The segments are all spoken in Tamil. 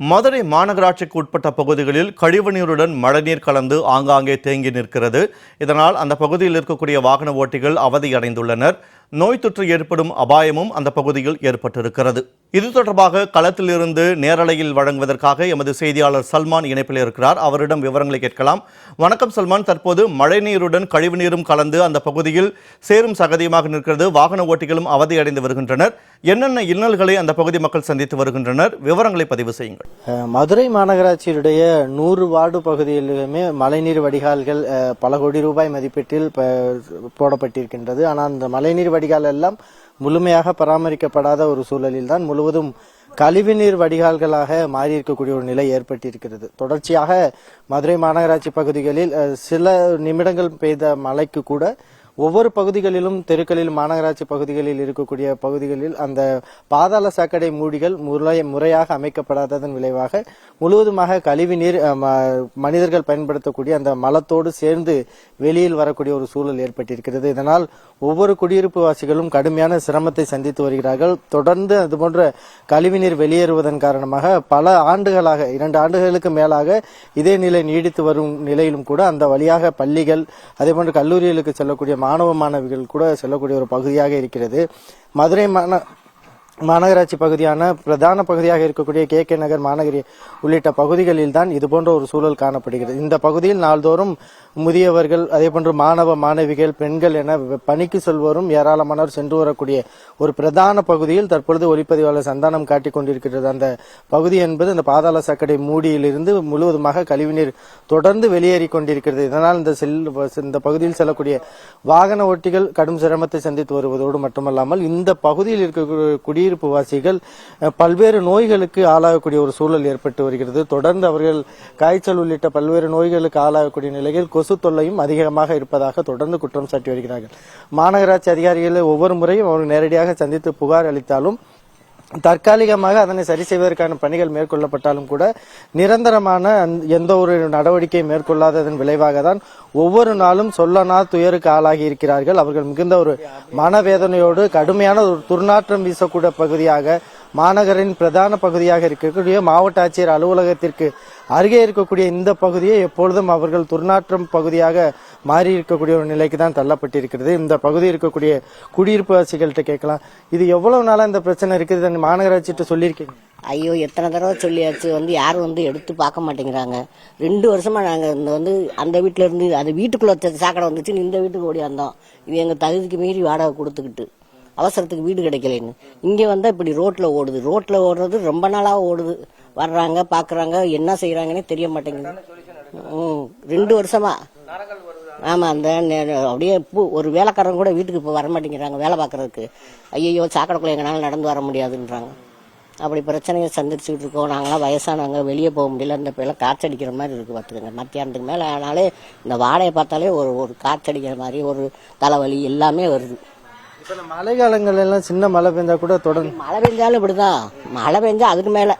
மதுரை மாநகராட்சிக்கு உட்பட்ட பகுதிகளில் கழிவுநீருடன் மழைநீர் கலந்து ஆங்காங்கே தேங்கி நிற்கிறது. இதனால் அந்த பகுதியில் இருக்கக்கூடிய வாகன ஓட்டிகள் அவதியடைந்துள்ளனர். நோய் தொற்று ஏற்படும் அபாயமும் அந்த பகுதியில் ஏற்பட்டிருக்கிறது. இது தொடர்பாக களத்திலிருந்து நேரலையில் வழங்குவதற்காக எமது செய்தியாளர் சல்மான் இணைப்பில் இருக்கிறார். அவரிடம் விவரங்களை கேட்கலாம். வணக்கம் சல்மான். தற்போது மழைநீருடன் கழிவுநீரும் கலந்து அந்த பகுதியில் சேரும் சகதியமாக நிற்கிறது. வாகன ஓட்டிகளும் அவதியடைந்து வருகின்றனர். என்னென்ன இன்னல்களை அந்த பகுதி மக்கள் சந்தித்து வருகின்றனர்? விவரங்களை பதிவு செய்யுங்கள். மதுரை மாநகராட்சியுடைய நூறு வார்டு பகுதியிலுமே மழைநீர் வடிகால்கள் பல கோடி ரூபாய் மதிப்பீட்டில் போடப்பட்டிருக்கின்றது. ஆனால் அந்த மழைநீர் வடிகால் எல்லாம் முழுமையாக பராமரிக்கப்படாத ஒரு சூழலில் தான் முழுவதும் கழிவுநீர் வடிகால்களாக மாறி இருக்கக்கூடிய ஒரு நிலை ஏற்பட்டிருக்கிறது. தொடர்ச்சியாக மதுரை மாநகராட்சி பகுதிகளில் சில நிமிடங்கள் பெய்த மழைக்கு கூட ஒவ்வொரு பகுதிகளிலும் தெருக்களில் மாநகராட்சி பகுதிகளில் இருக்கக்கூடிய பகுதிகளில் அந்த பாதாள சாக்கடை மூடிகள் முறை முறையாக அமைக்கப்படாததன் விளைவாக முழுவதுமாக கழிவு நீர் ம- மனிதர்கள் பயன்படுத்தக்கூடிய அந்த மலத்தோடு சேர்ந்து வெளியில் வரக்கூடிய ஒரு சூழல் ஏற்பட்டிருக்கிறது. இதனால் ஒவ்வொரு குடியிருப்பு வாசிகளும் கடுமையான சிரமத்தை சந்தித்து வருகிறார்கள். தொடர்ந்து அதுபோன்ற கழிவுநீர் வெளியேறுவதன் காரணமாக பல ஆண்டுகளாக இரண்டு ஆண்டுகளுக்கு மேலாக இதே நிலை நீடித்து வரும் நிலையிலும் கூட அந்த வழியாக பள்ளிகள் அதேபோன்று கல்லூரிகளுக்கு செல்லக்கூடிய மாணவ மாணவிகள் கூட செல்லக்கூடிய ஒரு பகுதியாக இருக்கிறது. மதுரை மாண மாநகராட்சி பகுதியான பிரதான பகுதியாக இருக்கக்கூடிய கே கே நகர் மாநகரி உள்ளிட்ட பகுதிகளில் தான் இதுபோன்ற ஒரு சூழல் காணப்படுகிறது. இந்த பகுதியில் நாள்தோறும் முதியவர்கள் அதேபோன்று மாணவ மாணவிகள் பெண்கள் என பணிக்கு செல்வோரும் ஏராளமானோர் சென்று வரக்கூடிய ஒரு பிரதான பகுதியில் தற்பொழுது ஒளிப்பதிவாளர் சந்தானம் காட்டிக் கொண்டிருக்கிறது. அந்த பகுதி என்பது அந்த பாதாள சாக்கடை மூடியிலிருந்து முழுவதுமாக கழிவுநீர் தொடர்ந்து வெளியேறி கொண்டிருக்கிறது. இதனால் இந்த செல் இந்த பகுதியில் செல்லக்கூடிய வாகன ஓட்டிகள் கடும் சிரமத்தை சந்தித்து வருவதோடு மட்டுமல்லாமல் இந்த பகுதியில் இருக்கக்கூடிய குடியிருப்பு வாசிகள் பல்வேறு நோய்களுக்கு ஆளாகக்கூடிய ஒரு சூழல் ஏற்பட்டு வருகிறது. தொடர்ந்து அவர்கள் காய்ச்சல் உள்ளிட்ட பல்வேறு நோய்களுக்கு ஆளாகக்கூடிய நிலையில் கொசு தொல்லையும் அதிகமாக இருப்பதாக தொடர்ந்து குற்றம் சாட்டி வருகிறார்கள். மாநகராட்சி அதிகாரிகளை ஒவ்வொரு முறையும் அவர்கள் நேரடியாக சந்தித்து புகார் அளித்தாலும் தற்காலிகமாக அதனை சரி செய்வதற்கான பணிகள் மேற்கொள்ளப்பட்டாலும் கூட நிரந்தரமான எந்த ஒரு நடவடிக்கையும் மேற்கொள்ளாததன் விளைவாக தான் ஒவ்வொரு நாளும் சொல்லனா துயருக்கு ஆளாகி இருக்கிறார்கள். அவர்கள் மிகுந்த ஒரு மனவேதனையோடு கடுமையான ஒரு துர்நாற்றம் வீசக்கூடிய பகுதியாக மாநகரின் பிரதான பகுதியாக இருக்கக்கூடிய மாவட்ட ஆட்சியர் அலுவலகத்திற்கு அருகே இருக்கக்கூடிய இந்த பகுதியை எப்பொழுதும் அவர்கள் துர்நாற்றம் பகுதியாக மாறி இருக்கக்கூடிய ஒரு நிலைக்கு தான் தள்ளப்பட்டிருக்கிறது. இந்த பகுதி இருக்கக்கூடிய குடியிருப்பு வாசிகள்கிட்ட கேட்கலாம். இது எவ்வளவு நாளா இந்த பிரச்சனை இருக்குது? மாநகராட்சிட்டு சொல்லியிருக்கீங்க. ஐயோ எத்தனை தடவை சொல்லியாச்சு. வந்து யாரும் வந்து எடுத்து பார்க்க மாட்டேங்கிறாங்க. ரெண்டு வருஷமா நாங்கள் இந்த வந்து அந்த வீட்டில இருந்து அந்த வீட்டுக்குள்ள சாக்கடை வந்துச்சு இந்த வீட்டுக்கு ஓடி வந்தோம். இது எங்க தகுதிக்கு மீறி வாடகை கொடுத்துக்கிட்டு. அவசரத்துக்கு வீடு கிடைக்கலன்னு. இங்கே வந்தால் இப்படி ரோட்டில் ஓடுது. ரோட்டில் ஓடுறது ரொம்ப நாளாக ஓடுது. வர்றாங்க பார்க்குறாங்க என்ன செய்கிறாங்கன்னே தெரிய மாட்டேங்குது. ம், ரெண்டு வருஷமா. ஆமாம் அந்த அப்படியே பூ ஒரு வேலைக்காரங்க கூட வீட்டுக்கு இப்போ வர மாட்டேங்கிறாங்க வேலை பார்க்குறதுக்கு ஐயோ சாக்கடைக்குள்ளே எங்களால் நடந்து வர முடியாதுன்றாங்க. அப்படி பிரச்சனையை சந்திச்சுக்கிட்டு இருக்கோம். நாங்களாம் வயசானவங்க வெளியே போக முடியல. இந்த பிள்ளை காற்றடிக்கிற மாதிரி இருக்குது பார்த்துக்கோங்க. மத்தியானத்துக்கு மேலே ஆனாலே இந்த வாடையை பார்த்தாலே ஒரு ஒரு காற்றடிக்கிற மாதிரி ஒரு தலைவலி எல்லாமே வருது. இப்ப இந்த மழை காலங்கள் எல்லாம் சின்ன மழை பெஞ்சா கூட தொடர்ந்து மழை பெஞ்சாலும் இப்படிதான். மழை பெஞ்சா அதுக்கு மேலே.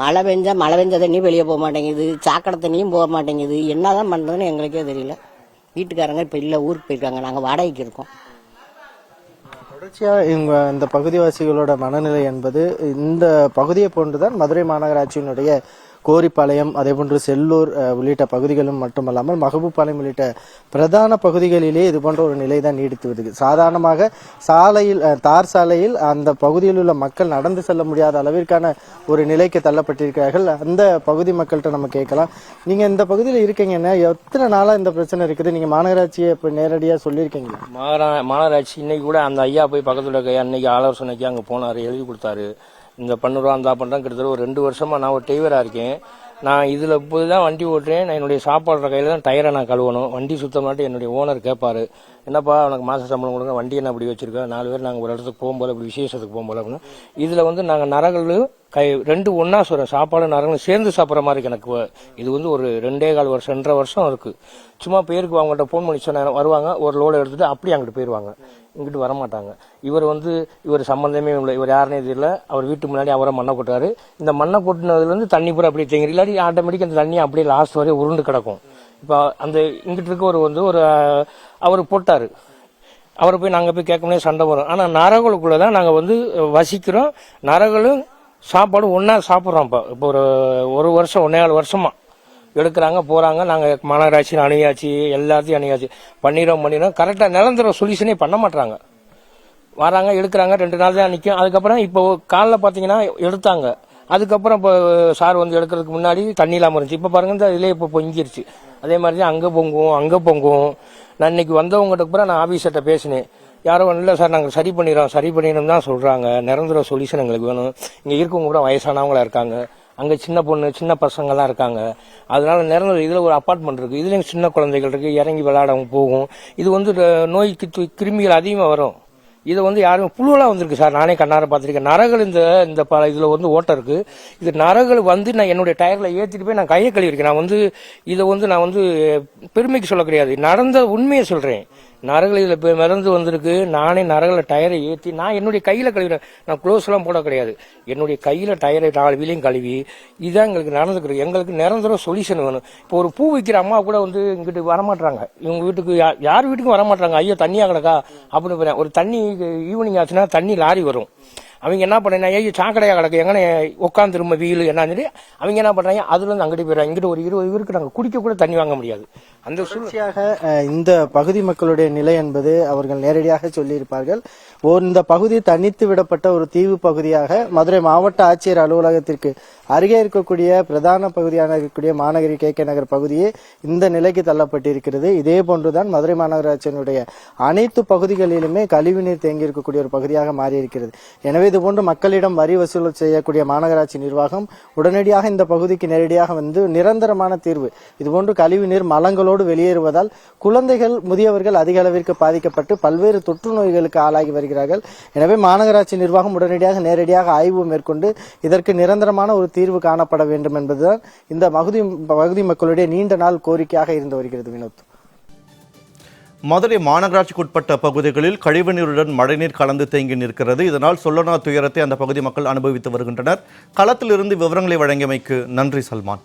மழை பெஞ்சா மழை பெஞ்ச தண்ணி வெளியே போக மாட்டேங்குது. சாக்கடை தண்ணியும் போக மாட்டேங்குது. என்னதான் பண்ணுறதுன்னு எங்களுக்கே தெரியல. வீட்டுக்காரங்க இப்போ இல்லை ஊருக்கு போயிருக்காங்க. நாங்கள் வாடகைக்கு இருக்கோம். தொடர்ச்சியா இவங்க இந்த பகுதிவாசிகளோட மனநிலை என்பது இந்த பகுதியை போன்றுதான் மதுரை மாநகராட்சியினுடைய கோரிப்பாளையம் அதேபோன்று செல்லூர் உள்ளிட்ட பகுதிகளும் மட்டுமல்லாமல் மகபூபாளையம் உள்ளிட்ட பிரதான பகுதிகளிலே இது போன்ற ஒரு நிலை தான் நீடித்து வருது. சாதாரணமாக சாலையில் தார் சாலையில் அந்த பகுதியில் உள்ள மக்கள் நடந்து செல்ல முடியாத அளவிற்கான ஒரு நிலைக்கு தள்ளப்பட்டிருக்கிறார்கள். அந்த பகுதி மக்கள்கிட்ட நம்ம கேட்கலாம். நீங்கள் இந்த பகுதியில் இருக்கீங்கன்னா எத்தனை நாளாக இந்த பிரச்சனை இருக்குது? நீங்கள் மாநகராட்சியை இப்போ நேரடியாக சொல்லியிருக்கீங்களா? மாநா மாநகராட்சி இன்னைக்கு கூட அந்த ஐயா போய் பக்கத்துல இருக்க அன்னைக்கு ஆலோசனைக்கு அங்கே போனார் எழுதி கொடுத்தாரு. இந்த பண்ணுறோம் அந்த பண்ணுறோம் கிட்டத்தட்ட ஒரு ரெண்டு வருஷமாக நான் ஒரு டிரைவராக இருக்கேன். நான் இதில் இப்போது தான் வண்டி ஓட்டுறேன். நான் என்னுடைய சாப்பாடுற கையில் தான் டயரை நான் கழுவணும். வண்டி சுத்தமாட்டு என்னுடைய ஓனர் கேட்பாரு என்னப்பா உனக்கு மாத சம்பளம் கொடுங்க. வண்டி என்ன அப்படி வச்சுருக்கேன் நாலு பேர் நாங்கள் ஒரு இடத்துக்கு போகும்போது அப்படி விசேஷத்துக்கு போகும்போது அப்படின்னு. இதில் வந்து நாங்கள் நரகல் கை ரெண்டு ஒன்றா சொல்கிறேன் சாப்பாடு நரங்களும் சேர்ந்து சாப்பிட்ற மாதிரி எனக்கு இது வந்து ஒரு ரெண்டே கால் வருஷம் ரெண்டரை வருஷம் இருக்கு. சும்மா பேருக்கு அவங்கள்ட்ட ஃபோன் பண்ணி சொன்ன வருவாங்க ஒரு லோடு எடுத்துட்டு அப்படியே அங்கிட்டு போயிடுவாங்க இங்கிட்டு வர மாட்டாங்க இவர் வந்து இவர் சம்பந்தமே இல்லை இவர் யாருனே தெரியல அவர் வீட்டு முன்னாடி அவரை மண்ணை கொட்டாரு இந்த மண்ணை கொட்டினதுல இருந்து தண்ணி பூரா அப்படியே தேங்கி இல்லாட்டி ஆட்டோமேட்டிக் அந்த தண்ணி அப்படியே லாஸ்ட் வரையும் உருண்டு கிடக்கும். இப்போ அந்த இங்கிட்டு இருக்கவர் வந்து ஒரு அவர் போட்டாரு. அவரை போய் நாங்கள் போய் கேட்க முடியாது சண்டை வரும். ஆனால் நரகளுக்குள்ளே தான் நாங்கள் வந்து வசிக்கிறோம். நரகளும் சாப்பாடு ஒன்றா சாப்பிட்றோம் இப்போ. இப்போ ஒரு ஒரு வருஷம் ஒன்றே நாலு வருஷமா எடுக்கிறாங்க போகிறாங்க நாங்கள் மாநகராட்சி அணியாச்சு எல்லாத்தையும் அணியாச்சு பண்ணிடுறோம் பண்ணிடுறோம். கரெக்டாக நிரந்தர சொல்யூஷனே பண்ண மாட்டாங்க வராங்க எடுக்கிறாங்க ரெண்டு நாள் தான் நிற்கும் அதுக்கப்புறம் இப்போ காலைல பார்த்தீங்கன்னா எடுத்தாங்க. அதுக்கப்புறம் இப்போ சார் வந்து எடுக்கிறதுக்கு முன்னாடி தண்ணி இல்லாமல் இருந்துச்சு. இப்போ பாருங்க இந்த இதிலே இப்போ பொங்கிருச்சு. அதே மாதிரி தான் அங்கே பொங்கும் அங்கே பொங்கும். நான் இன்னைக்கு வந்தவங்ககிட்ட கூட நான் ஆஃபீஸர்கிட்ட பேசினேன். யாரோ இல்லை சார் நாங்கள் சரி பண்ணிடுறோம் சரி பண்ணிடணும் தான் சொல்கிறாங்க நிரந்தர சொல்யூஷன் எங்களுக்கு வேணும். இங்கே இருக்கவங்க கூட வயசானவங்களாக இருக்காங்க. அங்கே சின்ன பொண்ணு சின்ன பசங்கள்லாம் இருக்காங்க. அதனால நிரந்தர இதில் ஒரு அப்பார்ட்மெண்ட் இருக்குது இதுலேயும் சின்ன குழந்தைகள் இருக்குது இறங்கி விளையாடவும் போகும். இது வந்து நோய் கிருமிகள் அதிகமாக வரும். இதை வந்து யாரும் புழுவெல்லாம் வந்திருக்கு சார். நானே கண்ணார பார்த்துருக்கேன். நரகள் இந்த இந்த ப இதில் வந்து ஓட்டம் இருக்கு. இது நரகள் வந்து நான் என்னுடைய டயரில் ஏற்றிட்டு போய் நான் கையை கழுவிருக்கேன். நான் வந்து இதை வந்து நான் வந்து பெருமைக்கு சொல்ல கிடையாது. நடந்த உண்மையை சொல்கிறேன் நரகள் இதில் இப்போ மிதந்து வந்திருக்கு. நானே நரகில் டயரை ஏற்றி நான் என்னுடைய கையில் கழுவிடுறேன் நான் க்ளோஸ்லாம் போட கிடையாது. என்னுடைய கையில் டயரை நாலு வீலையும் கழுவி இதுதான் எங்களுக்கு நடந்துக்கிறது. எங்களுக்கு நிரந்தர சொல்யூஷன் வேணும். இப்போ ஒரு பூ விற்கிற அம்மா கூட வந்து இங்கிட்டு வரமாட்டாங்க இவங்க வீட்டுக்கு யார் யார் வீட்டுக்கும் வரமாட்டாங்க ஐயோ தண்ணியாக கிடக்கா அப்படின்னு ஒரு தண்ணி ஈவினிங் ஆச்சுன்னா தண்ணி லாரி வரும். அவங்க என்ன பண்ணா ஐயோ சாக்கடையா கிடக்கு எங்கே உட்காந்து திரும்ப வீல் என்னன்னு சொல்லி அவங்க என்ன பண்ணுறாங்க அதுலேருந்து அங்கிட்டு போயிடறாங்க. இங்கிட்டு ஒரு இருபது பேருக்கு நாங்கள் குடிக்க கூட தண்ணி வாங்க முடியாது. அந்த சூழ்ச்சியாக இந்த பகுதி மக்களுடைய நிலை என்பது அவர்கள் நேரடியாக சொல்லியிருப்பார்கள். ஓர் இந்த பகுதி தனித்து விடப்பட்ட ஒரு தீவு பகுதியாக மதுரை மாவட்ட ஆட்சியர் அலுவலகத்திற்கு அருகே இருக்கக்கூடிய பிரதான பகுதியான இருக்கக்கூடிய மாநகரி கே கே நகர் பகுதியே இந்த நிலைக்கு தள்ளப்பட்டிருக்கிறது. இதே போன்றுதான் மதுரை மாநகராட்சியினுடைய அனைத்து பகுதிகளிலுமே கழிவுநீர் தேங்கி இருக்கக்கூடிய ஒரு பகுதியாக மாறி இருக்கிறது எனவே இதுபோன்று மக்களிடம் வரி வசூல் செய்யக்கூடிய மாநகராட்சி நிர்வாகம் உடனடியாக இந்த பகுதிக்கு நேரடியாக வந்து நிரந்தரமான தீர்வு. இதுபோன்று கழிவுநீர் மலங்களோடு வெளியேறுவதால் குழந்தைகள் முதியவர்கள் அதிக அளவிற்கு பாதிக்கப்பட்டு பல்வேறு தொற்று நோய்களுக்கு ஆளாகி வருகிறார்கள். எனவே மாநகராட்சி நிர்வாகம் உடனடியாக நேரடியாக ஆய்வு மேற்கொண்டு இதற்கு நிரந்தரமான ஒரு தீர்வு காணப்பட வேண்டும் என்பதுதான் இந்த பகுதி பகுதி மக்களுடைய நீண்ட நாள் கோரிக்கையாக இருந்து வருகிறது வினோத். மதுரை மாநகராட்சிக்குட்பட்ட பகுதிகளில் கழிவுநீருடன் மழைநீர் கலந்து தேங்கி நிற்கிறது. இதனால் சொல்லனா துயரத்தை அந்த பகுதி மக்கள் அனுபவித்து வருகின்றனர். களத்திலிருந்து விவரங்களை வழங்கியமைக்கு நன்றி சல்மான்.